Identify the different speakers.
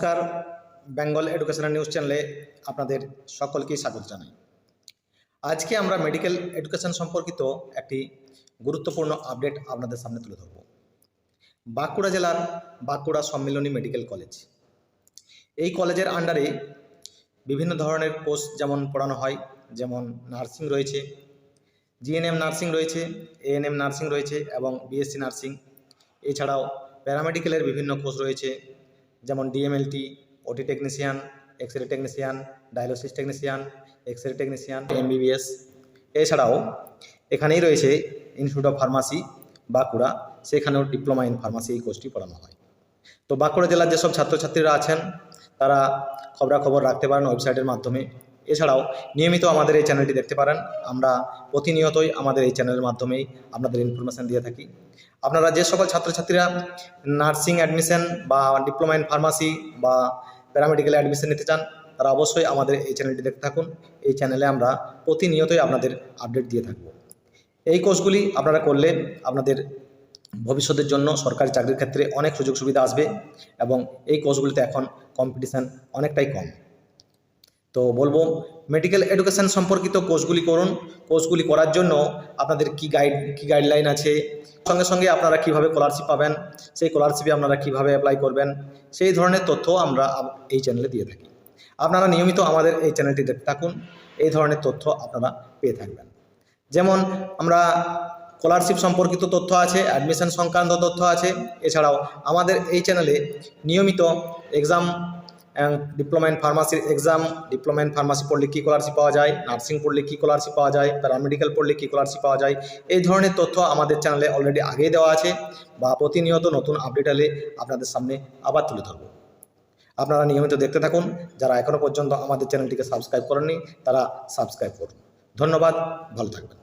Speaker 1: নমস্কার, Bengal educational news চ্যানেলে আপনাদের সকলকেই স্বাগত জানাই। আজকে আমরা মেডিকেল এডুকেশন সম্পর্কিত একটি গুরুত্বপূর্ণ আপডেট আপনাদের সামনে তুলে ধরব। বাঁকুড়া জেলার বাঁকুড়া সম্মিলনী মেডিকেল কলেজ। এই কলেজের আন্ডারে বিভিন্ন ধরনের কোর্স যেমন পড়ানো হয়, যেমন নার্সিং রয়েছে, জিএনএম নার্সিং রয়েছে, এএনএম নার্সিং রয়েছে এবং বিএসসি নার্সিং। এছাড়াও প্যারামেডিক্যালের বিভিন্ন কোর্স রয়েছে যেমন DMLT OT technician x-ray technician dialysis technician x-ray technician MBBS এছাড়াও এখানেই রয়েছে ইনস্টিটিউট অফ ফার্মাসি বাঁকুড়া। সেখানেও ডিপ্লোমা ইন ফার্মাসি এই কোর্সটি পড়ানো হয়। তো বাঁকুড়া জেলার যেসব ছাত্রছাত্রীরা আছেন, তারা খবরাখবর রাখতে পারেন ওয়েবসাইটের মাধ্যমে। এছাড়াও নিয়মিত আমাদের এই চ্যানেলটি দেখতে পারেন। আমরা প্রতিনিয়তই আমাদের এই চ্যানেলের মাধ্যমেই আপনাদের ইনফরমেশান দিয়ে থাকি। আপনারা যে সকল ছাত্রছাত্রীরা নার্সিং অ্যাডমিশন বা ডিপ্লোমা ইন ফার্মাসি বা প্যারামেডিক্যাল অ্যাডমিশন নিতে চান, তারা অবশ্যই আমাদের এই চ্যানেলটি দেখতে থাকুন। এই চ্যানেলে আমরা প্রতিনিয়তই আপনাদের আপডেট দিয়ে থাকব। এই কোর্সগুলি আপনারা করলে আপনাদের ভবিষ্যতের জন্য সরকারি চাকরির ক্ষেত্রে অনেক সুযোগ সুবিধা আসবে এবং এই কোর্সগুলিতে এখন কম্পিটিশান অনেকটাই কম। তো বলব মেডিকেল এডুকেশন সম্পর্কিত কোর্সগুলি করুন। কোর্সগুলি করার জন্য আপনাদের কি গাইড কি গাইডলাইন আছে? সঙ্গে সঙ্গে আপনারা কীভাবে স্কলারশিপ পাবেন? সেই স্কলারশিপে আপনারা কীভাবে অ্যাপ্লাই করবেন? সেই ধরনের তথ্য আমরা এই চ্যানেলে দিয়ে থাকি। আপনারা নিয়মিত আমাদের এই চ্যানেলটি দেখতে থাকুন। এই ধরনের তথ্য আপনারা পেয়ে থাকবেন। যেমন আমরা স্কলারশিপ সম্পর্কিত তথ্য আছে অ্যাডমিশন সংক্রান্ত তথ্য আছে। এছাড়াও আমাদের এই চ্যানেলে নিয়মিত এক্সাম ডিপ্লোমা ইন ফার্মাসির এক্সাম ডিপ্লোমা ইন ফার্মাসি পড়লে কী স্কলারশিপ পাওয়া যায়? নার্সিং পড়লে কী স্কলারশিপ পাওয়া যায়? প্যারামেডিক্যাল পড়লে কী স্কলারশিপ পাওয়া যায়? এই ধরনের তথ্য আমাদের চ্যানেলে অলরেডি আগেই দেওয়া আছে বা প্রতিনিয়ত নতুন আপডেট এলে আপনাদের সামনে আবার তুলে ধরবো। আপনারা নিয়মিত দেখতে থাকুন। যারা এখনও পর্যন্ত আমাদের চ্যানেলটিকে সাবস্ক্রাইব করেননি, তারা সাবস্ক্রাইব করুন। ধন্যবাদ, ভালো থাকবেন।